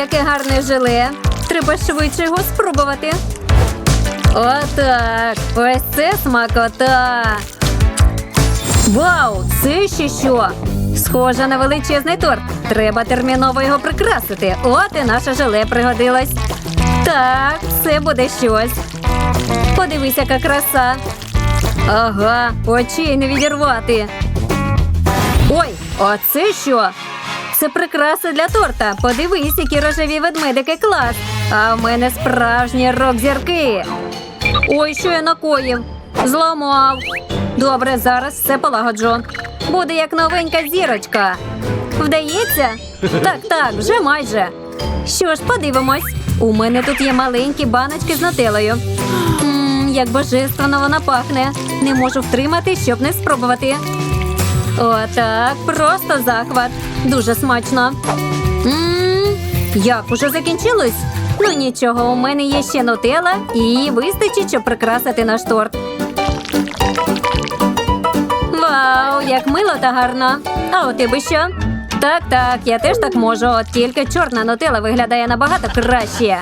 Яке гарне желе. Треба швидше його спробувати. Отак. Ось це смакота. Вау, це ще що? Схоже на величезний торт. Треба терміново його прикрасити. От і наше желе пригодилось. Так, це буде щось. Подивись, яка краса. Ага, очей не відірвати. Ой, а це що? Це прикраса для торта. Подивись, які рожеві ведмедики клас. А в мене справжні рок-зірки. Ой, що я накоїв? Зламав. Добре, зараз все полагоджу. Буде як новенька зірочка. Вдається? Так, так, вже майже. Що ж, подивимось. У мене тут є маленькі баночки з нутеллою. Мм, як божественно вона пахне. Не можу втримати, щоб не спробувати. Отак, просто захват. Дуже смачно. Мм, як уже закінчилось? Ну нічого, у мене є ще нутелла, і вистачить, щоб прикрасити наш торт. Вау, як мило та гарно. А у тебе що? Так, так, я теж так можу, от тільки чорна нутелла виглядає набагато краще.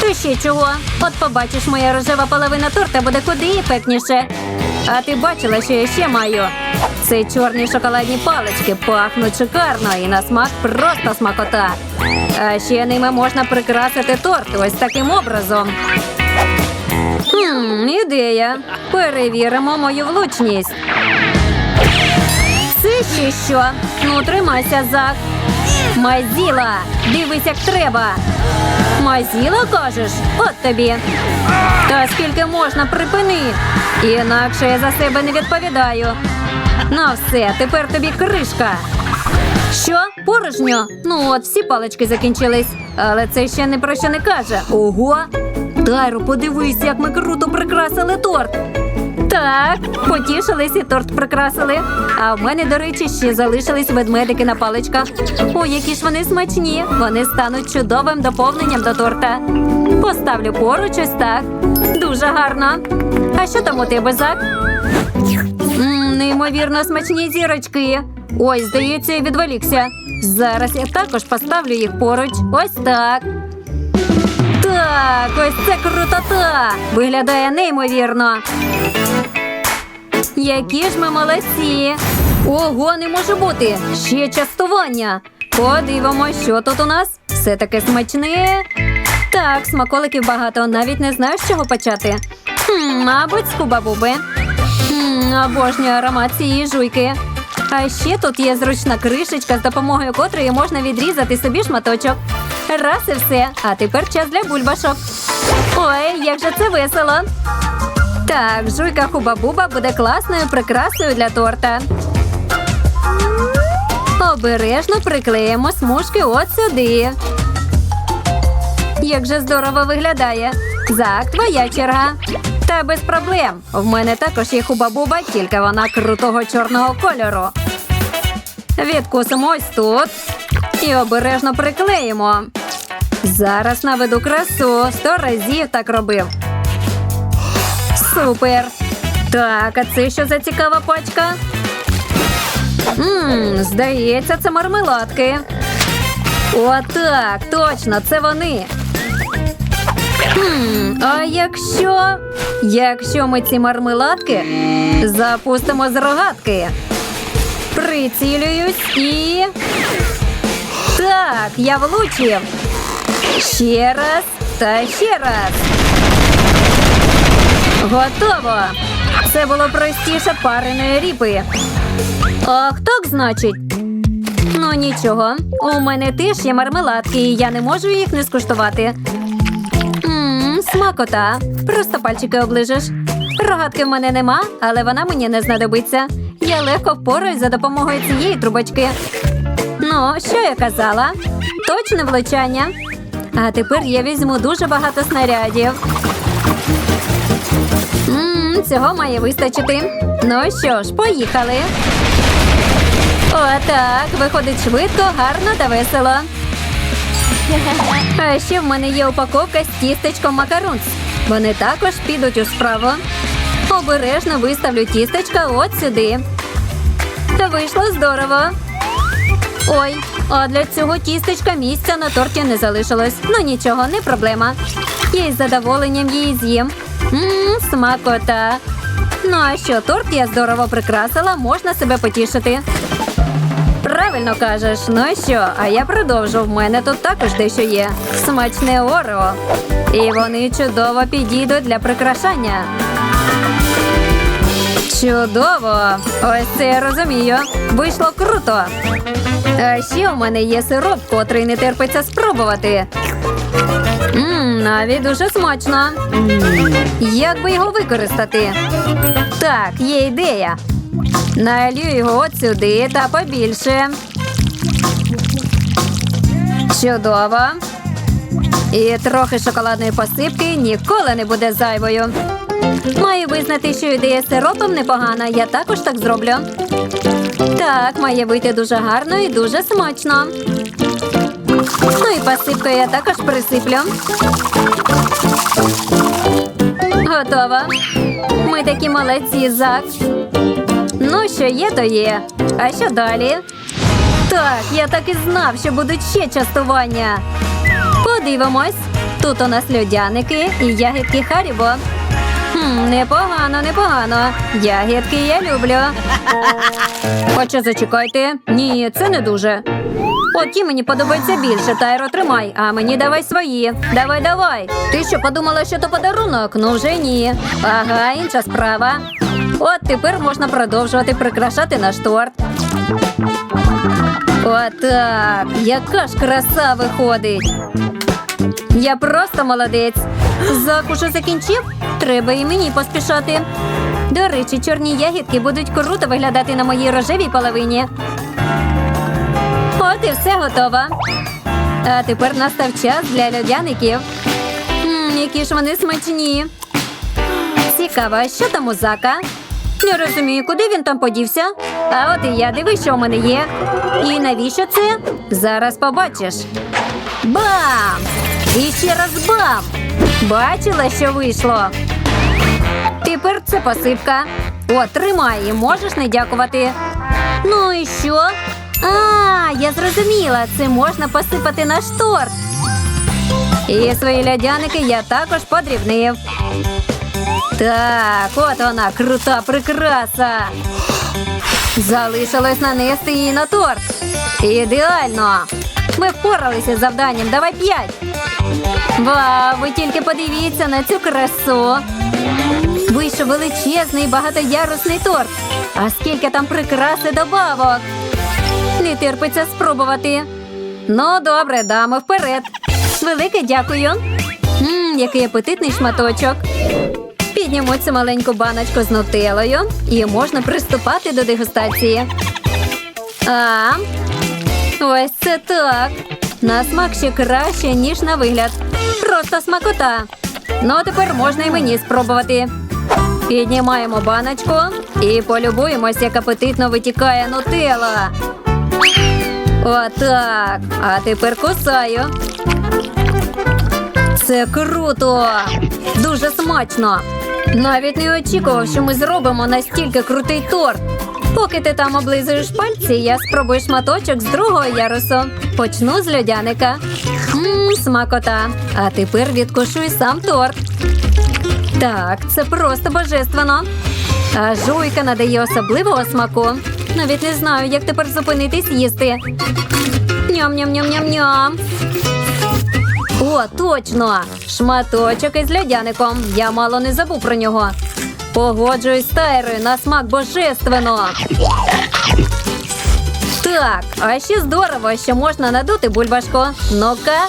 То ще чого? От побачиш, моя рожева половина торта буде куди ефектніше. А ти бачила, що я ще маю? Це чорні шоколадні палички пахнуть шикарно і на смак просто смакота. А ще ними можна прикрасити торт ось таким образом. Хм, ідея. Перевіримо мою влучність. Це ще що? Ну, тримайся, Зак. Мазіла, дивись, як треба. Мазіла, кажеш? От тобі. Та скільки можна, припини. Інакше я за себе не відповідаю. Ну все, тепер тобі кришка. Що? Порожньо? Ну от, всі палички закінчились. Але це ще не про що не каже. Ого! Тайро, подивись, як ми круто прикрасили торт. Так, потішились і торт прикрасили. А в мене, до речі, ще залишились ведмедики на паличках. Ой, які ж вони смачні. Вони стануть чудовим доповненням до торта. Поставлю поруч ось так. Дуже гарно. А що там у тебе, Зак? Неймовірно смачні зірочки. Ой, здається, я відволікся. Зараз я також поставлю їх поруч. Ось так. Так, ось це крутота! Виглядає неймовірно. Які ж ми молодці! Ого, не може бути! Ще частування. Подивимось, що тут у нас. Все таке смачне. Так, смаколиків багато, навіть не знаю, з чого почати. Хм, мабуть, з кубабуби. Обожнюю аромат цієї жуйки. А ще тут є зручна кришечка, з допомогою котрої можна відрізати собі шматочок. Раз і все. А тепер час для бульбашок. Ой, як же це весело. Так, жуйка хуба-буба буде класною прикрасою для торта. Обережно приклеїмо смужки от сюди. Як же здорово виглядає. Зак, твоя черга. Та без проблем. В мене також є хуба-буба, тільки вона крутого чорного кольору. Відкусимо ось тут і обережно приклеїмо. Зараз наведу красу. Сто разів так робив. Супер. Так, а це що за цікава пачка? Ммм, здається, це мармеладки. Отак, точно, це вони. А якщо. Якщо ми ці мармеладки запустимо з рогатки. Прицілююсь і. Так, я влучив. Ще раз та ще раз. Готово. Це було простіше пареної ріпи. Ах, так значить. Ну нічого. У мене теж є мармеладки, і я не можу їх не скуштувати. Смакота. Просто пальчики оближеш. Рогатки в мене нема, але вона мені не знадобиться. Я легко впораюсь за допомогою цієї трубочки. Ну, що я казала? Точне влучання. А тепер я візьму дуже багато снарядів. Ммм, цього має вистачити. Ну що ж, поїхали. Отак, виходить швидко, гарно та весело. А ще в мене є упаковка з тістечком макарунс. Вони також підуть у справу. Обережно виставлю тістечка от сюди. Вийшло здорово. Ой, а для цього тістечка місця на торті не залишилось. Ну нічого, не проблема. Я із задоволенням її з'їм. Ммм, смакота. Ну а що, торт я здорово прикрасила, можна себе потішити. Правильно кажеш, ну що, а я продовжу. В мене тут також дещо є. Смачне орео. І вони чудово підійдуть для прикрашання. Чудово! Ось це я розумію. Вийшло круто. А ще у мене є сироп, котрий не терпиться спробувати. Мм, навіть дуже смачно. Як би його використати? Так, є ідея. Налью його от сюди та побільше. Чудово. І трохи шоколадної посипки ніколи не буде зайвою. Маю визнати, що ідея з сиропом непогана. Я також так зроблю. Так, має вийти дуже гарно і дуже смачно. Ну і посипкою я також присиплю. Готово. Ми такі молодці, Зак. Ну, що є, то є. А що далі? Так, я так і знав, що будуть ще частування. Подивимось. Тут у нас льодяники і ягідки Харібо. Хм, непогано, непогано. Ягідки я люблю. Хоча зачекайте. Ні, це не дуже. От ті мені подобається більше, Тайро, тримай, а мені давай свої. Давай, давай. Ти що подумала, що то подарунок? Ну вже ні. Ага, інша справа. От тепер можна продовжувати прикрашати наш торт. Отак. Яка ж краса виходить. Я просто молодець. Зак уже закінчив? Треба і мені поспішати. До речі, чорні ягідки будуть круто виглядати на моїй рожевій половині. От і все готово. А тепер настав час для льодяників. Мм, які ж вони смачні. Цікаво, що там у зака? Не розумію, куди він там подівся. А от і я дивись, що у мене є. І навіщо це? Зараз побачиш. Бам! І ще раз бам! Бачила, що вийшло. Тепер це посипка. О, тримай, і можеш не дякувати. Ну і що? А, я зрозуміла, це можна посипати наш торт. І свої лядяники я також подрібнив. Так, от вона, крута прикраса. Залишилось нанести її на торт. Ідеально. Ми впоралися з завданням. Давай п'ять. Вау, ви тільки подивіться на цю красу. Вийшов величезний багатоярусний торт. А скільки там прикраси добавок. Не терпиться спробувати. Ну, добре, дамо вперед. Велике дякую. Мм, який апетитний шматочок. Підніму цю маленьку баночку з нутелою і можна приступати до дегустації. А, ось це так. На смак ще краще, ніж на вигляд. Просто смакота. Ну, а тепер можна і мені спробувати. Піднімаємо баночку і полюбуємось, як апетитно витікає нутела. Отак. А тепер кусаю. Це круто! Дуже смачно. Навіть не очікував, що ми зробимо настільки крутий торт. Поки ти там облизуєш пальці, я спробую шматочок з другого ярусу. Почну з льодяника. Мм, смакота. А тепер відкушуй сам торт. Так, це просто божественно. А жуйка надає особливого смаку. Навіть не знаю, як тепер зупинитись їсти. Ням-ням-ням-ням-ням. О, точно! Шматочок із льодяником. Я мало не забув про нього. Погоджуюсь з Тайрою на смак божественно. Так, а ще здорово, що можна надути бульбашку. Ну-ка.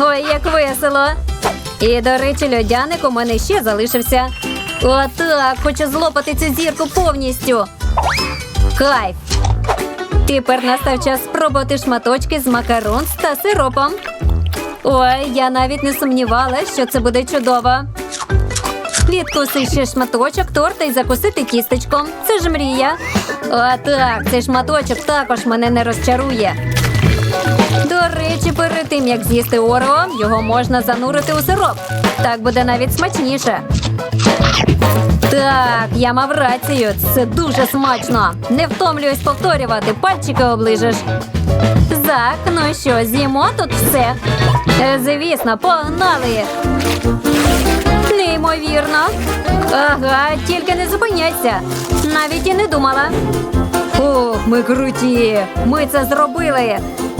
Ой, як весело. І, до речі, льодяник у мене ще залишився. Отак, хочу злопати цю зірку повністю. Кайф. Тепер настав час спробувати шматочки з макарон та сиропом. Ой, я навіть не сумнівалася, що це буде чудово. Відкуси ще шматочок торта і закусити тістечком. Це ж мрія. О, так, цей шматочок також мене не розчарує. До речі, перед тим як з'їсти орео, його можна занурити у сироп. Так буде навіть смачніше. Так, я мав рацію. Це дуже смачно. Не втомлююсь повторювати, пальчики оближеш. Зак, ну що, з'їмо тут все? Е, Звісно, погнали. Неймовірно. Ага, тільки не зупиняйся. Навіть і не думала. Ох, ми круті. Ми це зробили.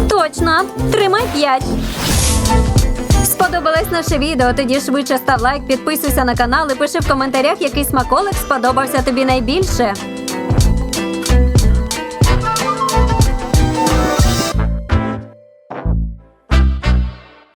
Точно, тримай п'ять. Сподобалось наше відео? Тоді швидше став лайк, підписуйся на канал і пиши в коментарях, який смаколик сподобався тобі найбільше.